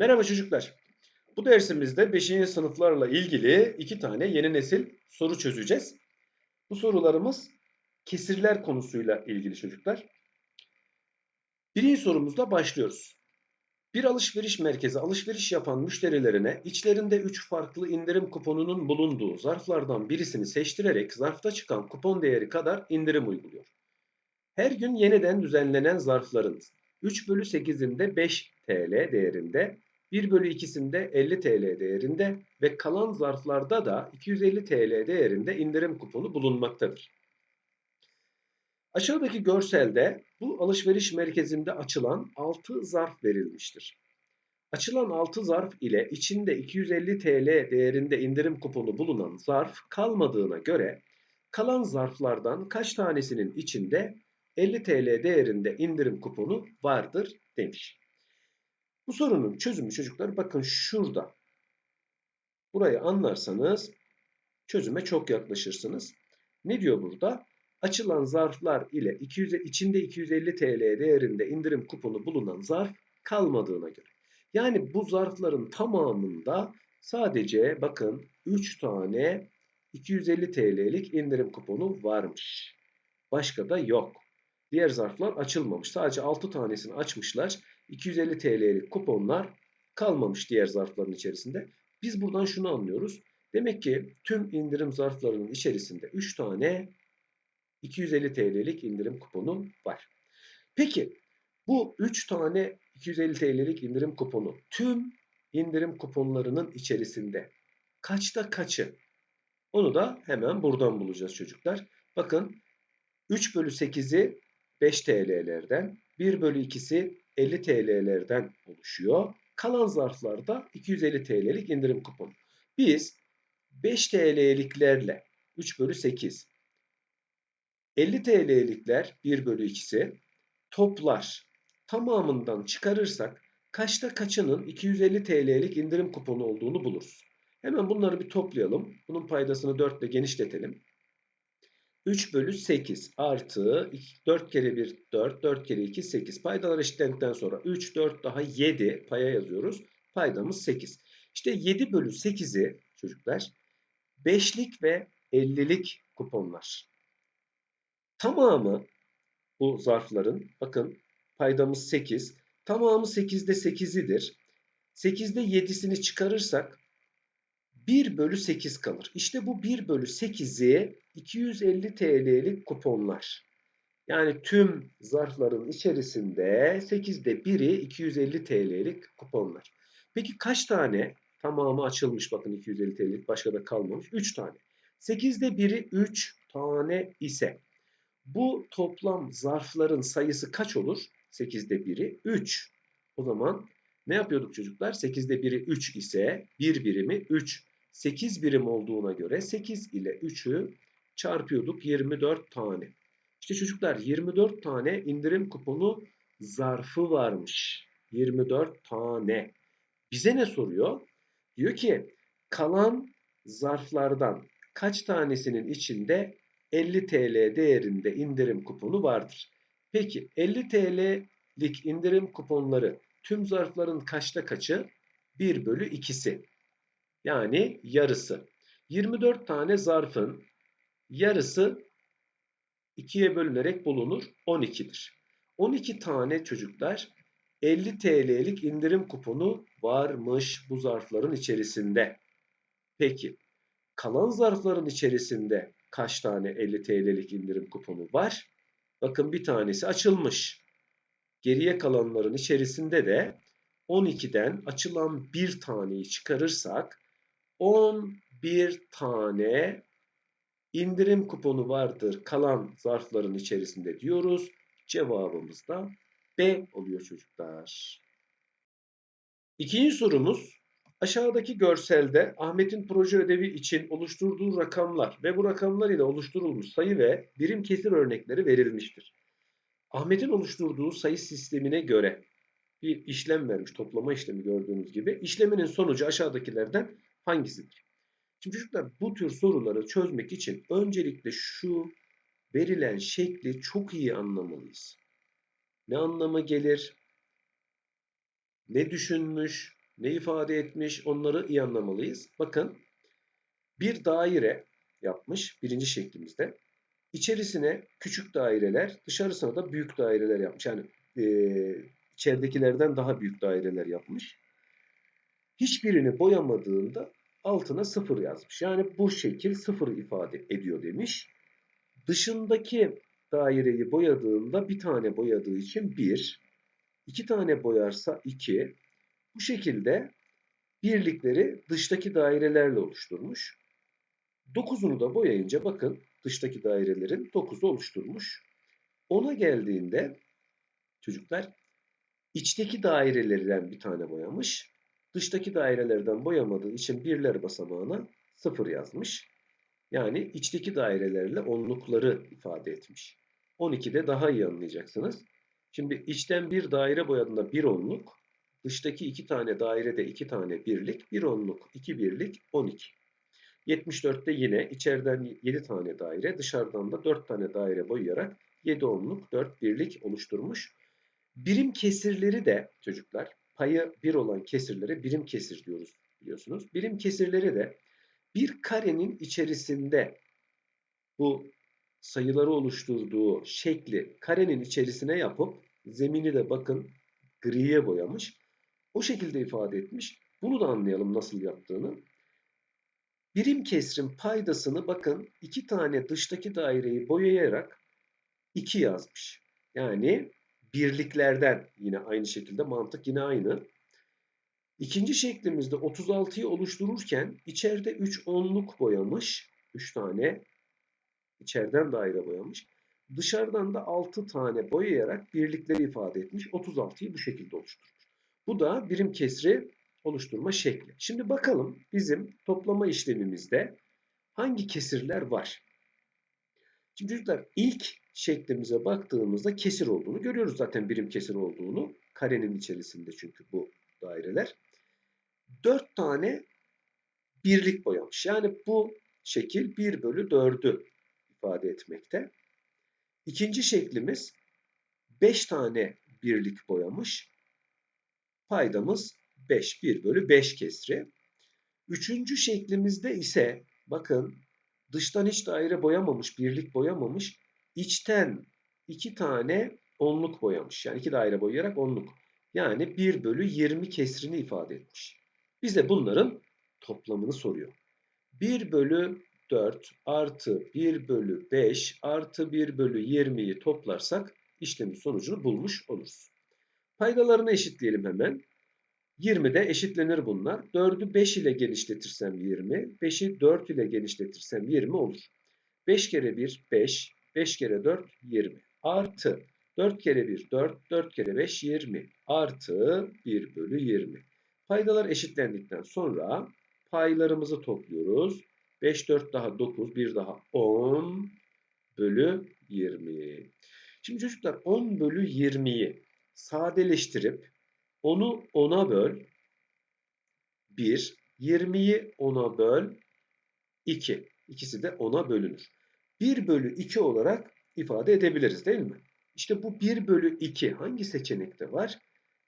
Merhaba çocuklar. Bu dersimizde 5. sınıflarla ilgili iki tane yeni nesil soru çözeceğiz. Bu sorularımız kesirler konusuyla ilgili çocuklar. Birinci sorumuzda başlıyoruz. Bir alışveriş merkezi alışveriş yapan müşterilerine içlerinde 3 farklı indirim kuponunun bulunduğu zarflardan birisini seçtirerek zarfta çıkan kupon değeri kadar indirim uyguluyor. Her gün yeniden düzenlenen zarfların 3 bölü 8'inde 5 TL değerinde, 1 bölü 2'sinde 50 TL değerinde ve kalan zarflarda da 250 TL değerinde indirim kuponu bulunmaktadır. Aşağıdaki görselde bu alışveriş merkezinde açılan 6 zarf verilmiştir. Açılan 6 zarf ile içinde 250 TL değerinde indirim kuponu bulunan zarf kalmadığına göre kalan zarflardan kaç tanesinin içinde 50 TL değerinde indirim kuponu vardır demiş. Bu sorunun çözümü çocuklar bakın şurada. Burayı anlarsanız çözüme çok yaklaşırsınız. Ne diyor burada? Açılan zarflar ile 200, içinde 250 TL değerinde indirim kuponu bulunan zarf kalmadığına göre. Yani bu zarfların tamamında sadece bakın 3 tane 250 TL'lik indirim kuponu varmış. Başka da yok. Diğer zarflar açılmamış. Sadece 6 tanesini açmışlar. 250 TL'lik kuponlar kalmamış diğer zarfların içerisinde. Biz buradan şunu anlıyoruz. Demek ki tüm indirim zarflarının içerisinde 3 tane 250 TL'lik indirim kuponu var. Peki bu 3 tane 250 TL'lik indirim kuponu tüm indirim kuponlarının içerisinde kaçta kaçı? Onu da hemen buradan bulacağız çocuklar. Bakın 3 bölü 8'i 5 TL'lerden, 1 bölü 2'si 50 TL'lerden oluşuyor. Kalan zarflarda 250 TL'lik indirim kuponu. Biz 5 TL'liklerle 3 bölü 8, 50 TL'likler 1 bölü 2'si toplar tamamından çıkarırsak kaçta kaçının 250 TL'lik indirim kuponu olduğunu buluruz. Hemen bunları bir toplayalım. Bunun paydasını 4 ile genişletelim. 3 bölü 8 artı 4 kere 1 4 4 kere 2 8 paydalar eşitlendikten sonra 3 4 daha 7 paya yazıyoruz. Paydamız 8. İşte 7 bölü 8'i çocuklar 5'lik ve 50'lik kuponlar. Tamamı bu zarfların bakın paydamız 8. Tamamı 8'de 8'idir. 8'de 7'sini çıkarırsak 1 bölü 8 kalır. İşte bu 1 bölü 8'i 250 TL'lik kuponlar. Yani tüm zarfların içerisinde 8'de 1'i 250 TL'lik kuponlar. Peki kaç tane tamamı açılmış bakın 250 TL'lik başka da kalmamış. 3 tane. 8'de 1'i 3 tane ise bu toplam zarfların sayısı kaç olur? 8'de 1'i 3. O zaman ne yapıyorduk çocuklar? 8'de 1'i 3 ise 1 birimi 3. 8 birim olduğuna göre 8 ile 3'ü çarpıyorduk 24 tane. İşte çocuklar 24 tane indirim kuponu zarfı varmış. 24 tane. Bize ne soruyor? Diyor ki kalan zarflardan kaç tanesinin içinde 50 TL değerinde indirim kuponu vardır? Peki 50 TL'lik indirim kuponları tüm zarfların kaçta kaçı? 1 bölü 2'si. Yani yarısı. 24 tane zarfın yarısı 2'ye bölünerek bulunur 12'dir. 12 tane çocuklar 50 TL'lik indirim kuponu varmış bu zarfların içerisinde. Peki kalan zarfların içerisinde kaç tane 50 TL'lik indirim kuponu var? Bakın bir tanesi açılmış. Geriye kalanların içerisinde de 12'den açılan bir taneyi çıkarırsak 11 tane indirim kuponu vardır kalan zarfların içerisinde diyoruz. Cevabımız da B oluyor çocuklar. İkinci sorumuz aşağıdaki görselde Ahmet'in proje ödevi için oluşturduğu rakamlar ve bu rakamlar ile oluşturulmuş sayı ve birim kesir örnekleri verilmiştir. Ahmet'in oluşturduğu sayı sistemine göre bir işlem vermiş. Toplama işlemi gördüğünüz gibi. İşleminin sonucu aşağıdakilerden hangisidir? Şimdi çocuklar bu tür soruları çözmek için öncelikle şu verilen şekli çok iyi anlamalıyız. Ne anlama gelir? Ne düşünmüş? ne ifade etmiş onları iyi anlamalıyız. Bakın bir daire yapmış birinci şeklimizde. İçerisine küçük daireler, dışarısına da büyük daireler yapmış. Yani e, içeridekilerden daha büyük daireler yapmış. Hiçbirini boyamadığında altına sıfır yazmış. Yani bu şekil sıfır ifade ediyor demiş. Dışındaki daireyi boyadığında bir tane boyadığı için 1, iki tane boyarsa 2. Bu şekilde birlikleri dıştaki dairelerle oluşturmuş. 9'unu da boyayınca bakın dıştaki dairelerin 9'u oluşturmuş. 10'a geldiğinde çocuklar içteki dairelerden bir tane boyamış. Dıştaki dairelerden boyamadığı için birler basamağına 0 yazmış. Yani içteki dairelerle onlukları ifade etmiş. 12'de daha iyi anlayacaksınız. Şimdi içten bir daire boyadığında bir onluk, dıştaki iki tane dairede iki tane birlik, bir onluk, iki birlik, 12. 74'te yine içeriden 7 tane daire, dışarıdan da 4 tane daire boyayarak 7 onluk, 4 birlik oluşturmuş. Birim kesirleri de çocuklar, payı 1 olan kesirlere birim kesir diyoruz biliyorsunuz. Birim kesirleri de bir karenin içerisinde bu sayıları oluşturduğu şekli karenin içerisine yapıp zemini de bakın griye boyamış. O şekilde ifade etmiş. Bunu da anlayalım nasıl yaptığını. Birim kesrin paydasını bakın iki tane dıştaki daireyi boyayarak 2 yazmış. Yani birliklerden yine aynı şekilde mantık yine aynı. İkinci şeklimizde 36'yı oluştururken içeride 3 onluk boyamış. 3 tane içeriden daire boyamış. Dışarıdan da 6 tane boyayarak birlikleri ifade etmiş. 36'yı bu şekilde oluşturmuş. Bu da birim kesri oluşturma şekli. Şimdi bakalım bizim toplama işlemimizde hangi kesirler var? Şimdi çocuklar ilk şeklimize baktığımızda kesir olduğunu görüyoruz zaten birim kesir olduğunu. Karenin içerisinde çünkü bu daireler. 4 tane birlik boyamış. Yani bu şekil 1 bölü 4'ü ifade etmekte. İkinci şeklimiz 5 tane birlik boyamış. Paydamız 5. 1 bölü 5 kesri. Üçüncü şeklimizde ise bakın dıştan hiç daire boyamamış, birlik boyamamış. İçten 2 tane onluk boyamış. Yani 2 daire boyayarak onluk. Yani 1 bölü 20 kesrini ifade etmiş. Bize bunların toplamını soruyor. 1 bölü 4 artı 1 bölü 5 artı 1 bölü 20'yi toplarsak işlemin sonucunu bulmuş oluruz. Paydalarını eşitleyelim hemen. 20'de eşitlenir bunlar. 4'ü 5 ile genişletirsem 20. 5'i 4 ile genişletirsem 20 olur. 5 kere 1 5. 5 kere 4 20. Artı 4 kere 1 4. 4 kere 5 20. Artı 1 bölü 20. Paydalar eşitlendikten sonra paylarımızı topluyoruz. 5 4 daha 9 1 daha 10 bölü 20. Şimdi çocuklar 10 bölü 20'yi sadeleştirip onu 10'a böl 1, 20'yi 10'a böl 2. İkisi de 10'a bölünür. 1 bölü 2 olarak ifade edebiliriz değil mi? İşte bu 1 bölü 2 hangi seçenekte var?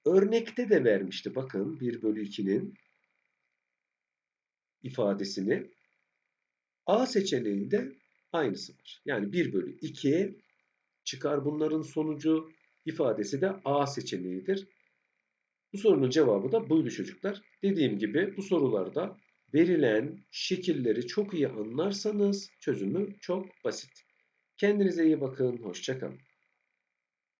Örnekte de vermişti bakın 1 bölü 2'nin ifadesini. A seçeneğinde aynısı var. Yani 1 bölü 2 çıkar bunların sonucu ifadesi de A seçeneğidir. Bu sorunun cevabı da buydu çocuklar. Dediğim gibi bu sorularda verilen şekilleri çok iyi anlarsanız çözümü çok basit. Kendinize iyi bakın, hoşçakalın.